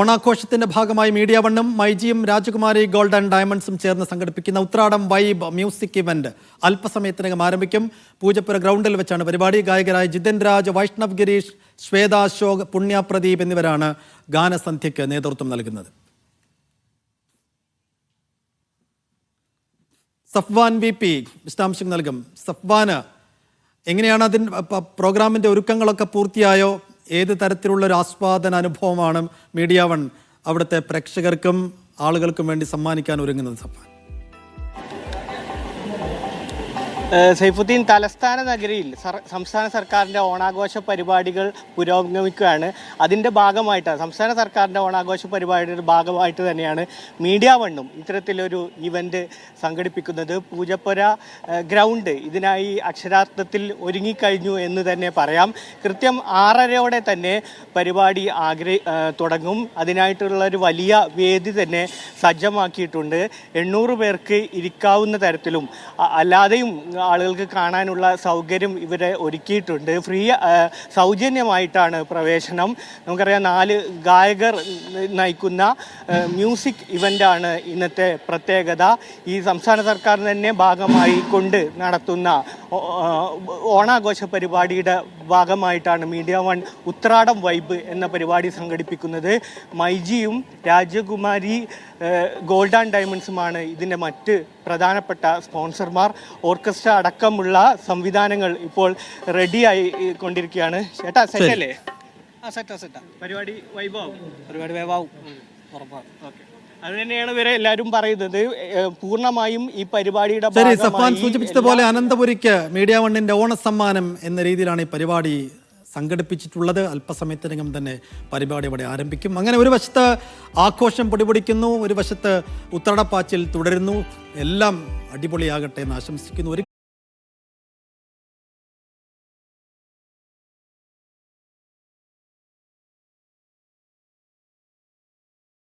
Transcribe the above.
ഓണാഘോഷത്തിന്റെ ഭാഗമായി മീഡിയ വണ്ണും മൈജിയും രാജകുമാരി ഗോൾഡൻ ഡയമണ്ട്സും ചേർന്ന് സംഘടിപ്പിക്കുന്ന ഉത്രാടം വൈബ് മ്യൂസിക് ഇവന്റ് അല്പസമയത്തിനകം ആരംഭിക്കും. പൂജപ്പുര ഗ്രൗണ്ടിൽ വെച്ചാണ് പരിപാടി. ഗായകരായ ജിതൻ രാജ് വൈഷ്ണവ് ഗിരീഷ് ശ്വേത അശോക് പുണ്യ പ്രദീപ് എന്നിവരാണ് ഗാനസന്ധ്യയ്ക്ക് നേതൃത്വം നൽകുന്നത്. സഫ്വാൻ വി പി വിശദാംശം നൽകും. സഫ്വാന് എങ്ങനെയാണ് അതിന്റെ പ്രോഗ്രാമിന്റെ ഒരുക്കങ്ങളൊക്കെ പൂർത്തിയായോ? ഏത് തരത്തിലുള്ള ഒരു ആസ്വാദന അനുഭവമാണ് മീഡിയ വൺ അവിടുത്തെ പ്രേക്ഷകർക്കും ആളുകൾക്കും വേണ്ടി സമ്മാനിക്കാൻ ഒരുങ്ങുന്നത് സഫ്വാൻ സൈഫുദ്ദീൻ തലസ്ഥാന നഗരിയിൽ സംസ്ഥാന സർക്കാരിന്റെ ഓണാഘോഷ പരിപാടികൾ പുരോഗമിക്കുകയാണ്. അതിന്റെ ഭാഗമായിട്ട് സംസ്ഥാന സർക്കാരിന്റെ ഓണാഘോഷ പരിപാടിയുടെ ഭാഗമായിട്ട് തന്നെയാണ് മീഡിയ വണ്ണും ഇത്തരത്തിലൊരു ഇവന്റ് സംഘടിപ്പിക്കുന്നത്. പൂജപ്പുര ഗ്രൗണ്ട് ഇതിനായി അക്ഷരാർത്ഥത്തിൽ ഒരുങ്ങിക്കഴിഞ്ഞു എന്ന് തന്നെ പറയാം. കൃത്യം ആറരയോടെ തന്നെ പരിപാടി ആഗ്ര തുടങ്ങും. അതിനായിട്ടുള്ള ഒരു വലിയ വേദി തന്നെ സജ്ജമാക്കിയിട്ടുണ്ട്. എണ്ണൂറ് പേർക്ക് ഇരിക്കാവുന്ന തരത്തിലും അല്ലാതെയും ആളുകൾക്ക് കാണാനുള്ള സൗകര്യം ഇവരെ ഒരുക്കിയിട്ടുണ്ട്. ഫ്രീ സൗജന്യമായിട്ടാണ് പ്രവേശനം. നമുക്കറിയാം നാല് ഗായകർ നയിക്കുന്ന മ്യൂസിക് ഇവന്റാണ് ഇന്നത്തെ പ്രത്യേകത. ഈ സംസ്ഥാന സർക്കാർ തന്നെ ഭാഗമായി കൊണ്ട് നടത്തുന്ന ഓണാഘോഷ പരിപാടിയുടെ ഭാഗമായിട്ടാണ് മീഡിയ വൺ ഉത്രാടം വൈബ് എന്ന പരിപാടി സംഘടിപ്പിക്കുന്നത്. മൈജിയും രാജകുമാരി ഗോൾഡ് ആൻഡ് ഡയമണ്ട്സുമാണ് ഇതിന്റെ മറ്റ് പ്രധാനപ്പെട്ട സ്പോൺസർമാർ. ഓർക്കസ്ട്ര അടക്കമുള്ള സംവിധാനങ്ങൾ ഇപ്പോൾ റെഡിയായി കൊണ്ടിരിക്കുകയാണ്. ചേട്ടാ സെറ്റല്ലേ? ആ സെറ്റാ സെറ്റാ. പരിപാടി വൈബാവും. പരിപാടി വേവാവും ഉറപ്പാണ്. ഓക്കെ. ഇവരെ എല്ലാവരും പറയുന്നത്. പൂർണമായും ഈ പരിപാടിയുടെ ശരി സഫാൻ സൂചിപ്പിച്ചതുപോലെ അനന്തപുരിക്ക് മീഡിയ വണ്ണിന്റെ ഓണസമ്മാനം എന്ന രീതിയിലാണ് ഈ പരിപാടി സംഘടിപ്പിച്ചിട്ടുള്ളത്. അല്പസമയത്തിനകം തന്നെ പരിപാടി ഇവിടെ ആരംഭിക്കും. അങ്ങനെ ഒരു വശത്ത് ആഘോഷം പൊടിപൊടിക്കുന്നു ഒരു വശത്ത് ഉത്തരടപ്പാച്ചിൽ തുടരുന്നു. എല്ലാം അടിപൊളിയാകട്ടെ എന്ന് ആശംസിക്കുന്നു. ഒരു